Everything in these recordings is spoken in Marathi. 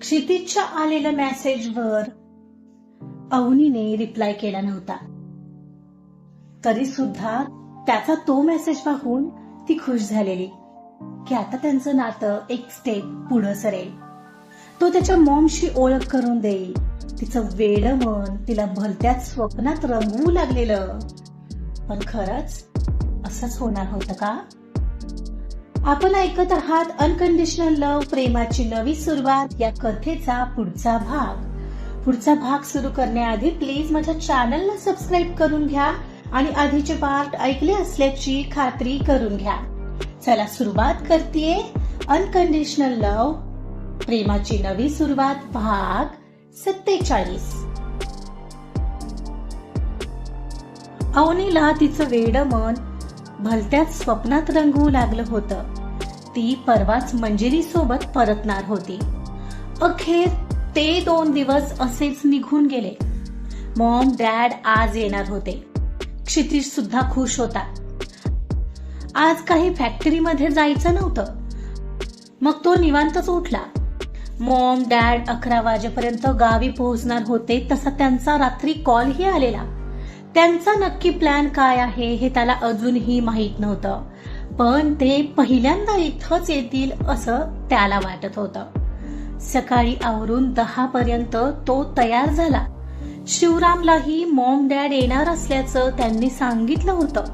क्षितिजच्या आलेल्या मेसेजवर अवनीने रिप्लाय केला नव्हता. तरी सुद्धा त्याचा तो मेसेज पाहून ती खुश झालेली की आता त्यांचं नातं एक स्टेप पुढं सरेल. तो त्याच्या मॉमशी ओळख करून देईल. तिचं वेड मन तिला भलत्याच स्वप्नात रंगवू लागलेलं. पण खरंच असंच होणार होतं का? आपण ऐकत आहात अनकंडिशनल लव प्रेमाची नवी सुरुवात या कथेचा पुढचा भाग. पुढचा भाग सुरू करण्याआधी प्लीज माझ्या चॅनलला सबस्क्राईब करून घ्या आणि आधीचे पार्ट ऐकले असल्याची खात्री करून घ्या. चला सुरुवात करतेय अनकंडिशनल लव प्रेमाची नवी सुरुवात भाग सत्तेचाळीस. अवनीला तिचं वेड मन भलत्याच स्वप्नात रंगवू लागलं होतं. ती परवाच मंजिरी सोबत परतणार होती. अखेर ते दोन दिवस असेच निघून गेले. मॉम डॅड आज येणार होते. क्षितिज सुद्धा खुश होता. आज काही फॅक्टरीमध्ये जायचं नव्हतं. मग तो निवांतच उठला. मॉम डॅड अकरा वाजेपर्यंत गावी पोहोचणार होते तसा त्यांचा रात्री कॉलही आलेला. त्यांचा नक्की प्लॅन काय आहे हे त्याला अजूनही माहीत नव्हतं. पण ते पहिल्यांदा इथंच येतील असं त्याला वाटत होतं. सकाळी आवरून दहा पर्यंत तो तयार झाला. शिवरामलाही मॉम डॅड येणार असल्याचं त्यांनी सांगितलं होतं.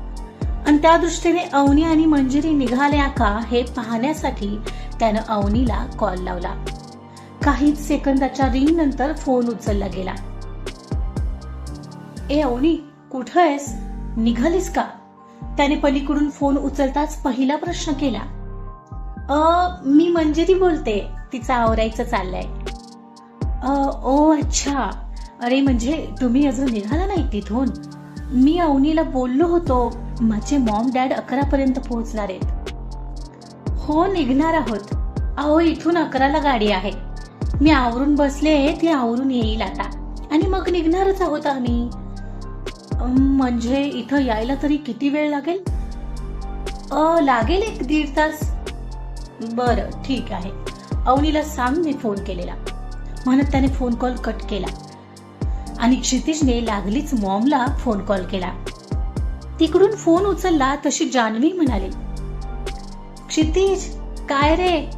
आणि त्या दृष्टीने अवनी आणि मंजिरी निघाल्या का हे पाहण्यासाठी त्यानं अवनीला कॉल लावला. काहीच सेकंदाच्या रिंग नंतर फोन उचलला गेला. ए अवनी कुठं आहेस? निघालीस का? त्याने पलीकडून फोन उचलताच पहिला प्रश्न केला. अ मी मंजिरी बोलते. तिचा आवरायचं चाललंय. अ ओ अच्छा. अरे म्हणजे तुम्ही अजून निघाला नाही तिथून? मी अवनीला बोललो होतो. माझे मॉम डॅड अकरा पर्यंत पोहोचणार आहेत. हो निघणार आहोत. अहो इथून अकराला गाडी आहे. मी आवरून बसले ती आवरून येईल आता. आणि मग निघणारच आहोत आम्ही. म्हणजे इथं यायला तरी किती वेळ लागेल? अ लागेल एक दीड तास. बरं ठीक आहे. अवनीला सांग मी फोन केलेला. म्हणत त्याने फोन कॉल कट केला. आणि क्षितिजने लागलीच मॉमला फोन कॉल केला. तिकडून फोन उचलला तशी जान्हवी म्हणाली क्षितिज काय रे?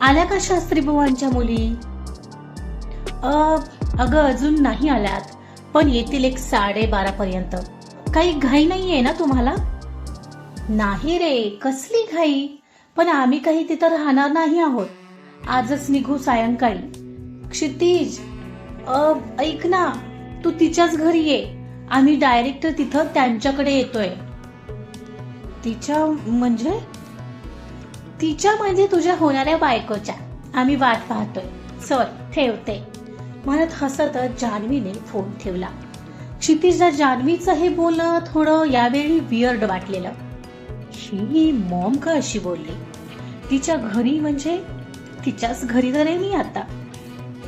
आल्या का शास्त्री बुवांच्या मुली? अ, अगं अजून नाही आल्यात. पण येतील एक साडेबारा पर्यंत. काही घाई नाहीये ना तुम्हाला? नाही रे कसली घाई? पण आम्ही काही तिथं राहणार नाही आहोत. आजच निघू सायंकाळी. क्षितिज अ, ऐक ना तू तिच्याच घरी ये. आम्ही डायरेक्ट तिथं त्यांच्याकडे येतोय. तिच्या म्हणजे? तिच्या म्हणजे तुझ्या होणाऱ्या बायकोच्या. आम्ही वाट पाहतोय. चल ठेवते. म्हणत हसतच जान्हवीने फोन ठेवला. क्षितिजला जान्हवीचं हे बोलणं थोडं यावेळी वियर्ड वाटलेलं. ही मॉम का अशी बोलली? तिच्या घरी म्हणजे? तिच्याच घरी तर मी आता.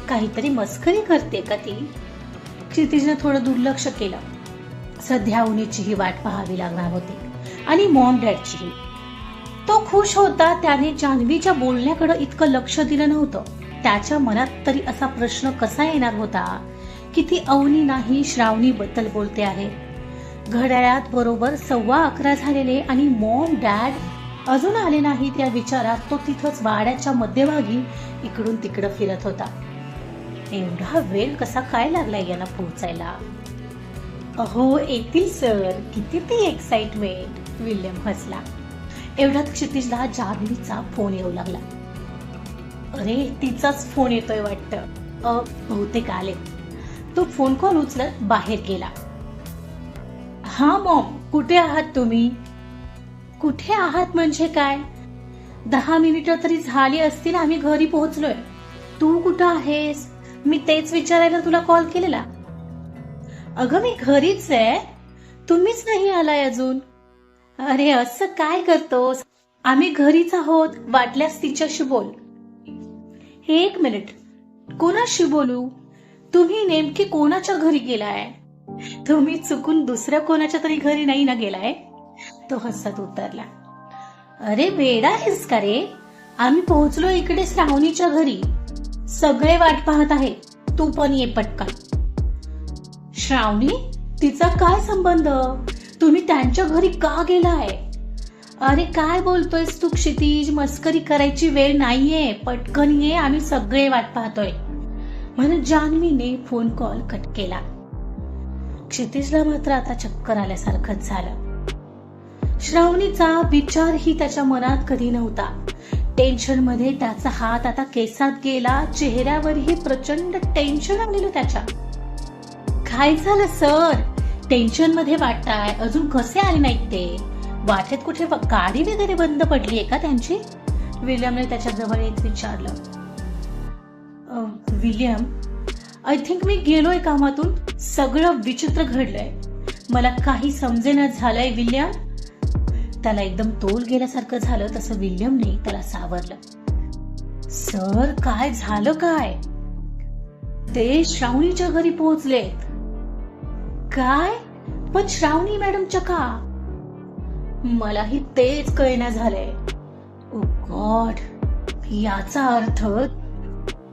काहीतरी मस्करी करते का ती? क्षितिजनं थोडं दुर्लक्ष केलं. सध्या उन्हीचीही वाट पाहावी लागणार होती. आणि मॉम डॅडचीही तो खुश होता त्याने जान्हवीच्या बोलण्याकडे इतकं लक्ष दिलं नव्हतं. त्याच्या मनात तरी असा प्रश्न कसा येणार होता की ती अवनी नाही श्रावणी बद्दल बोलते आहे? घड्याळात बरोबर सव्वा अकरा झालेले आणि मॉम डॅड अजून आले नाही त्या विचारात तो तिथंच वाड्याच्या मध्यभागी इकडून तिकडं फिरत होता. एवढा वेळ कसा काय लागलाय यांना पोहोचायला? अहो येतील सर किती ती एक्साइटमेंट विल्यम हसला. एवढ्यात क्षितिजला जान्हवीचा फोन येऊ लागला. अरे तिचाच फोन येतोय वाटतं. अ बहुतेक आले. तो फोन कॉल उचलत? बाहेर गेला. हा मॉम कुठे आहात तुम्ही? कुठे आहात म्हणजे काय? दहा मिनिटं तरी झाली असतील आम्ही घरी पोहोचलोय. तू कुठं आहेस? मी तेच विचारायला तुला कॉल केलेला. अगं मी घरीच आहे. तुम्हीच नाही आलाय अजून. अरे असं काय करतोस? आम्ही घरीच आहोत वाटल्यास तिच्याशी बोल. एक मिनिट. कोणाशी बोलू? तुम्ही नेमकी कोणाच्या घरी गेलाय? तुम्ही चुकून दुसऱ्या कोणाच्या तरी घरी नाही ना गेलाय? तो हसत उतरला. अरे वेडा आहेस का रे? आम्ही पोहोचलो इकडे श्रावणीच्या घरी. सगळे वाट पाहत आहे तू पण ये पटकन. श्रावणी तिचा काय संबंध? तुम्ही त्यांच्या घरी का गेलाय? अरे काय बोलतोयस तू क्षितिज? मस्करी करायची वेळ नाहीये. पटकन ये आम्ही सगळे वाट पाहतोय. म्हणून जान्हवीने फोन कॉल कट केला. क्षितिजला मात्र आता चक्कर आल्यासारखंच झालं. श्रावणीचा विचारही त्याच्या मनात कधी नव्हता. टेन्शनमध्ये त्याचा हात आता केसात गेला चेहऱ्यावरही प्रचंड टेन्शन आलेलं त्याच्या. काय झालं सर? टेन्शनमध्ये वाटताय अजून कसे आले नाहीत ते? वाटेत कुठे गाडी वगैरे बंद पडली आहे का त्यांची? विल्यमने त्याच्याजवळ येत विचारलं. विलियम विल्यम आय थिंक मी गेलोय कामातून. सगळं विचित्र घडलंय. मला काही समजेना झालंय विल्यम. त्याला एकदम तोल गेल्यासारखं झालं तसं विल्यमने त्याला सावरलं. सर काय झालं काय? ते श्रावणीच्या घरी पोहोचलेत. काय? पण श्रावणी मॅडमच्या का? मलाही तेच कळण्या झालंय. ओ गॉड याचा अर्थ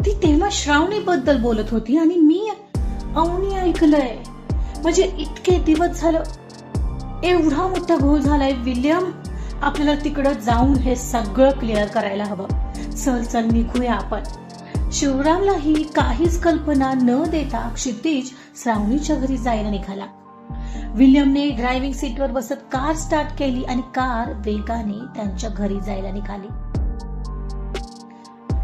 ती तेव्हा श्रावणी बद्दल बोलत होती आणि मी अवनी ऐकलंय. म्हणजे इतके दिवस झालं एवढा मोठा घोळ झालाय विल्यम आपल्याला तिकडं जाऊन हे सगळं क्लिअर करायला हवं. चल चल निघूया आपण. शिवरामलाही काहीच कल्पना न देता क्षितिज श्रावणीच्या घरी जायला निघाला. विल्यमने ड्रायव्हिंग सीटवर बसत कार स्टार्ट केली आणि कार वेगाने त्यांच्या घरी जायला निघाली.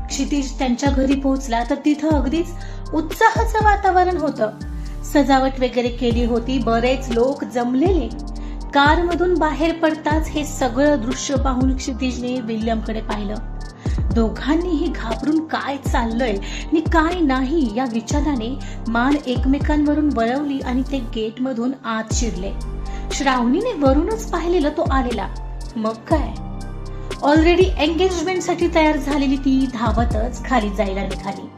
क्षितिज त्यांच्या घरी पोहोचला तर तिथं अगदीच उत्साहाचं वातावरण होतं. सजावट वगैरे केली होती बरेच लोक जमलेले. कार मधून बाहेर पडताच हे सगळं दृश्य पाहून क्षितिजने विल्यमकडे पाहिलं. दोघांनीही घाबरून काय चाललंय? आणि काय नाही. या विचाराने मान एकमेकांवरून वळवली आणि ते गेटमधून आत शिरले. श्रावणीने वरूनच पाहिलेलं तो आलेला. मग काय? ऑलरेडी एंगेजमेंटसाठी तयार झालेली ती धावतच खाली जायला निघाली.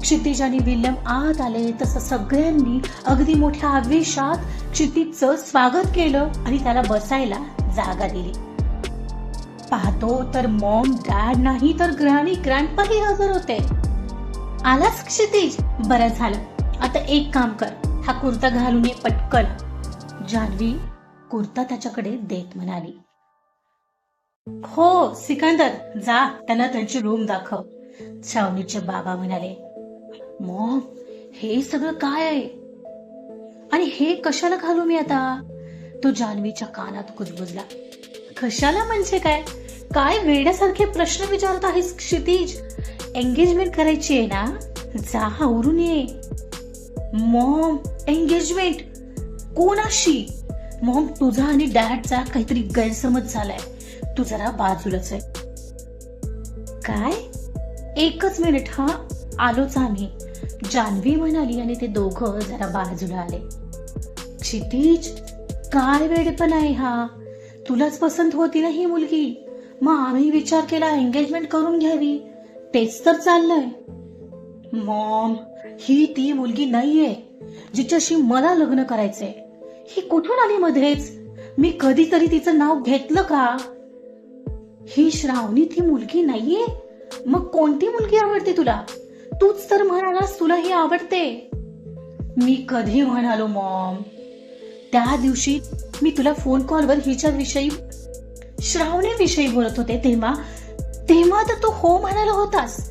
क्षितिज आणि विल्यम आत आले. तसं सगळ्यांनी अगदी मोठ्या आवेशात क्षितिजचं स्वागत केलं आणि त्याला बसायला जागा दिली. पाहतो तर मॉम डॅड नाही तर ग्रॅनी ग्रँडपाही हजर होते. आलाच क्षितिज? बरं झालं. आता एक काम कर. हा कुर्ता घालून ये पटकन. जान्हवी कुर्ता त्याच्याकडे देत म्हणाली. हो सिकंदर जा. त्यांना त्यांची रूम दाखव. छावणीचे बाबा म्हणाले मॉम हे सगळं काय आहे? आणि हे कशाला घालू मी आता? तो जान्हवीच्या कानात कुजबुजला कशाला म्हणजे काय? काय वेड्यासारखे प्रश्न विचारत आहेस क्षितिज? एंगेजमेंट करायची आहे ना? जा आवरून ये. मॉम एंगेजमेंट कोणाशी? मॉम तुझा आणि डॅडचा काहीतरी गैरसमज झालाय. तू जरा बाजूलाच आहे. काय? एकच मिनिट हा? आलोच आम्ही. जान्हवी म्हणाली आणि ते दोघं जरा बाजूला आले. क्षितिज काय वेडपण आहे हा? तुलाच पसंत होती ना ही मुलगी? मग आम्ही विचार केला एंगेजमेंट करून घ्यावी. तेच तर चाललंय. मॉम ही ती मुलगी नाहीये जिच्याशी मला लग्न करायचंय. ही कुठून आली मध्येच? मी कधीतरी तिचं नाव घेतलं का? ही श्रावणी ती मुलगी नाहीये? मग कोणती मुलगी आवडते तुला? तूच तर म्हणालास तुला ही आवडते. मी कधी म्हणालो मॉम? त्या दिवशी मी तुला फोन कॉलवर हिच्या विषयी श्रावणी विषयी बोलत होते तेव्हा तेव्हा तर तू हो म्हणाला होतास.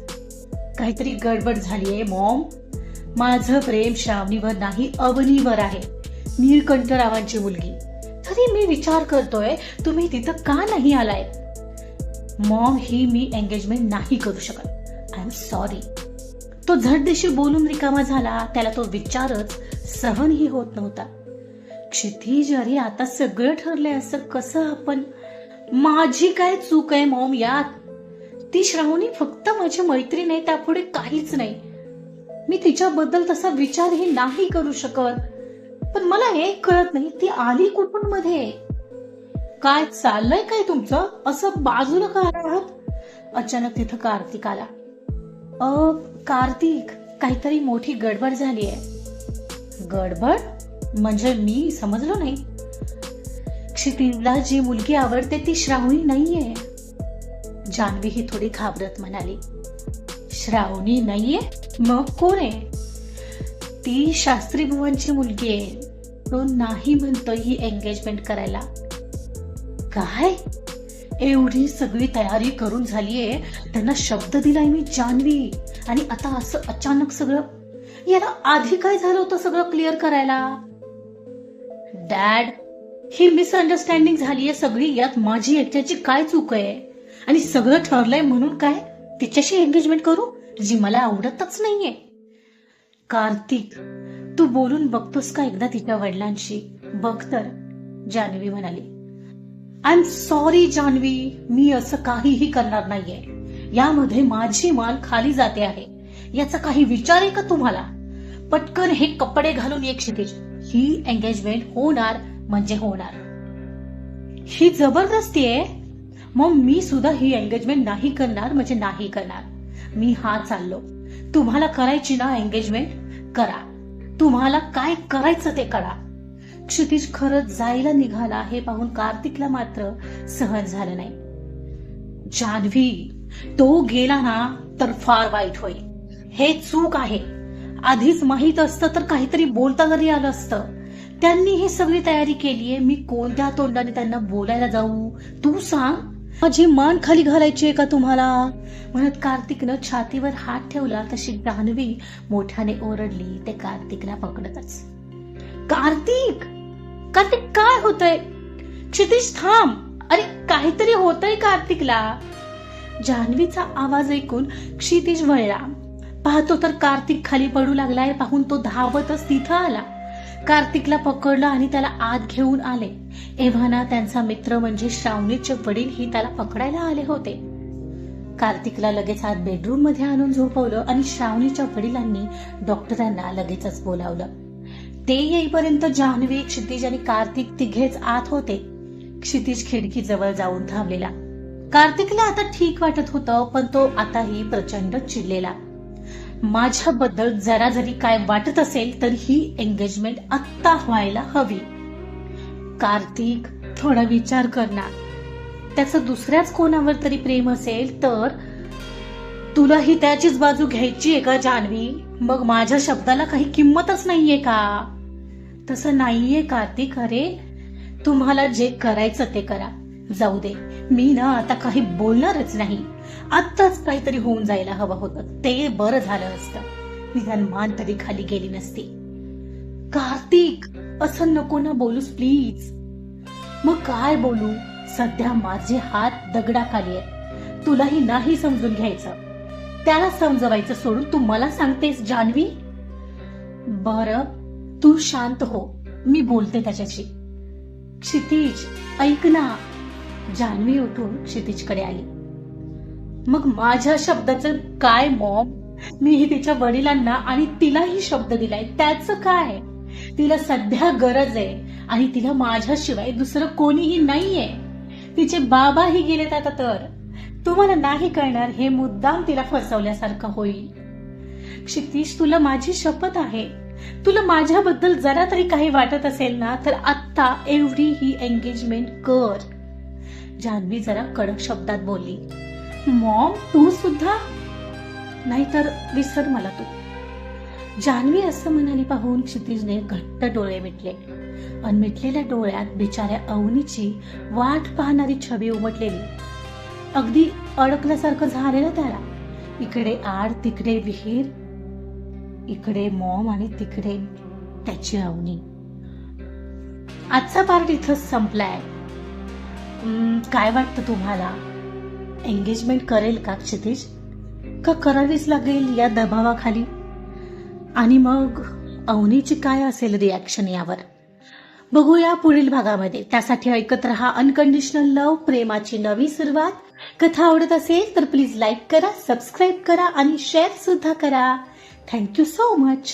काहीतरी गडबड झालीये मॉम माझं प्रेम श्रावणीवर नाही अवनीवर आहे. नीलकंठरावांची मुलगी. तरी मी विचार करतोय तुम्ही तिथं का नाही आलाय? मॉम ही मी एंगेजमेंट नाही करू शकत. आय एम सॉरी तो झटदिशी बोलून रिकामा झाला. त्याला तो विचारच सहनही होत नव्हता. क्षितिज अरे आता सगळं ठरलंय असं कसं आपण? माझी काय चूक आहे मॉम यात? ती श्रावणी फक्त माझी मैत्रीण आहे त्यापुढे काहीच नाही. मी तिच्याबद्दल तसा विचारही नाही करू शकत. पण मला हे कळत नाही ती आली कुठून मध्ये काय चाललंय काय तुमचं? असं बाजूला का आहात अचानक तिथं कार्तिक आला. अ कार्तिक काहीतरी मोठी गडबड झाली आहे गडबड? म्हणजे मी समजलो नाही. क्षितिजला जी मुलगी आवडते ती श्रावणी नाहीये. जान्हवी ही थोडी घाबरत म्हणाली. श्रावणी नाहीये? मग कोण आहे? ती शास्त्री भुवनची मुलगी आहे. तो नाही म्हणतोय ही एंगेजमेंट करायला. काय? एवढी सगळी तयारी करून झालीये. त्यांना शब्द दिलाय मी जान्हवी आणि आता असं अचानक सगळं याला आधी काय झालं होतं सगळं क्लिअर करायला? डॅड ही मिसअंडरस्टँडिंग झालीये सगळी. यात माझी एकट्याची काय चूक आहे? आणि सगळं ठरलंय म्हणून काय? तिच्याशी एंगेजमेंट करू? जी मला आवडतच नाहीये. कार्तिक तू बोलून बघतोस का एकदा तिच्या वडिलांशी? बघ तर जान्हवी म्हणाली. आय एम सॉरी जान्हवी मी असं काहीही करणार नाहीये. यामध्ये माझी माल खाली जाते आहे. याचा काही विचार आहे का तुम्हाला? पटकन हे कपडे घालून एक क्षितिज. ही एंगेजमेंट होणार म्हणजे होणार. ही जबरदस्ती आहे. मग मी सुद्धा ही एंगेजमेंट नाही करणार म्हणजे नाही करणार. मी हा चाललो. तुम्हाला करायची ना एंगेजमेंट करा. तुम्हाला काय करायचं ते करा. क्षितिज खरंच जायला निघाला हे पाहून कार्तिकला मात्र सहन झालं नाही. जान्हवी तो गेला ना तर फार वाईट होईल. हे चूक आहे. आधीच माहीत असतं तर काहीतरी बोलता तरी आलं असतं. त्यांनी ही सगळी तयारी केली आहे. मी कोणत्या तोंडाने त्यांना बोलायला जाऊ? तू सांग. माझी मान खाली घालायची आहे का तुम्हाला? म्हणत कार्तिकनं छातीवर हात ठेवला. तशी जान्हवी मोठ्याने ओरडली. ते कार्तिकला पकडतच. कार्तिक! कार्तिक काय होतय? क्षितिज थांब. अरे काहीतरी होतय कार्तिकला. जान्हवीचा आवाज ऐकून क्षितिज वळला. पाहतो तर कार्तिक खाली पडू लागलाय पाहून तो धावतच तिथं आला. कार्तिकला पकडलं आणि त्याला आत घेऊन आले. एव्हाना त्यांचा मित्र म्हणजे श्रावणीचे वडील ही त्याला पकडायला आले होते. कार्तिकला लगेच आत बेडरूममध्ये आणून झोपवलं आणि श्रावणीच्या वडिलांनी डॉक्टरांना लगेचच बोलावलं. ते येईपर्यंत जान्हवी क्षितिज आणि कार्तिक तिघेच आत होते. क्षितिज खिडकी जवळ जाऊन थांबलेला. कार्तिकला आता ठीक वाटत होतं पण तो आताही प्रचंड चिडलेला. माझ्याबद्दल जरा जरी काय वाटत असेल तर ही एंगेजमेंट आत्ता व्हायला हवी. कार्तिक थोडा विचार करणार. त्याचं दुसऱ्याच कोणावर तरी प्रेम असेल तर तुला ही त्याचीच बाजू घ्यायची आहे का जान्हवी? मग माझ्या शब्दाला काही किंमतच नाहीये का? तसं नाहीये कार्तिक. अरे तुम्हाला जे करायचं ते करा. जाऊ दे. मी ना आता काही बोलणारच नाही. आत्ताच काहीतरी होऊन जायला हवं होतं. ते बरं झालं असतं निदान मान तरी खाली गेली नसती. कार्तिक असं नको ना बोलूस प्लीज मग काय बोलू? सध्या माझे हात दगडाखाली आहेत. तुलाही नाही समजून घ्यायचं. त्याला समजवायचं सोडून तू मला सांगतेस जान्हवी? बर तू शांत हो. मी बोलते त्याच्याशी. क्षितिज ऐक ना. जान्हवी उठून क्षितिजकडे आली. मग माझ्या शब्दाचं काय मॉम? मीही तिच्या वडिलांना आणि तिलाही शब्द दिलाय. त्याचं काय? तिला सध्या गरज आहे आणि तिला माझ्याशिवाय दुसरं कोणीही नाहीये. तिचे बाबाही गेलेत आता तर. तुम्हाला नाही कळणार हे मुद्दाम तिला फसवल्यासारखं होईल. क्षितिश तुला माझी शपथ आहे. तुला माझ्याबद्दल जरा तरी काही वाटत असेल ना तर आत्ता एवढी ही एंगेजमेंट कर. जान्हवी जरा कडक शब्दात बोलली. मॉम तू सुद्धा? नाहीतर विसर मला तू. जान्हवी असं म्हणाली पाहून क्षितिजने घट्ट डोळे मिटले. अनमिटलेल्या डोळ्यात बिचाऱ्या अवनीची वाट पाहणारी छबी उमटलेली. अगदी अडकल्यासारखं झालेलं त्याला. इकडे आड तिकडे विहीर इकडे मॉम आणि तिकडे त्याची अवनी. आजचा पार्ट इथं संपलाय. काय वाटतं तुम्हाला? एंगेजमेंट करेल का क्षितिज? का करावीच लागेल या दबावाखाली? आणि मग अवनीची काय असेल रिॲक्शन यावर? बघूया पुढील भागामध्ये. त्यासाठी ऐकत रहा अनकंडिशनल लव प्रेमाची नवी सुरुवात. कथा आवडत असेल तर प्लीज लाईक करा सबस्क्राईब करा आणि शेअर सुद्धा करा. Thank you so much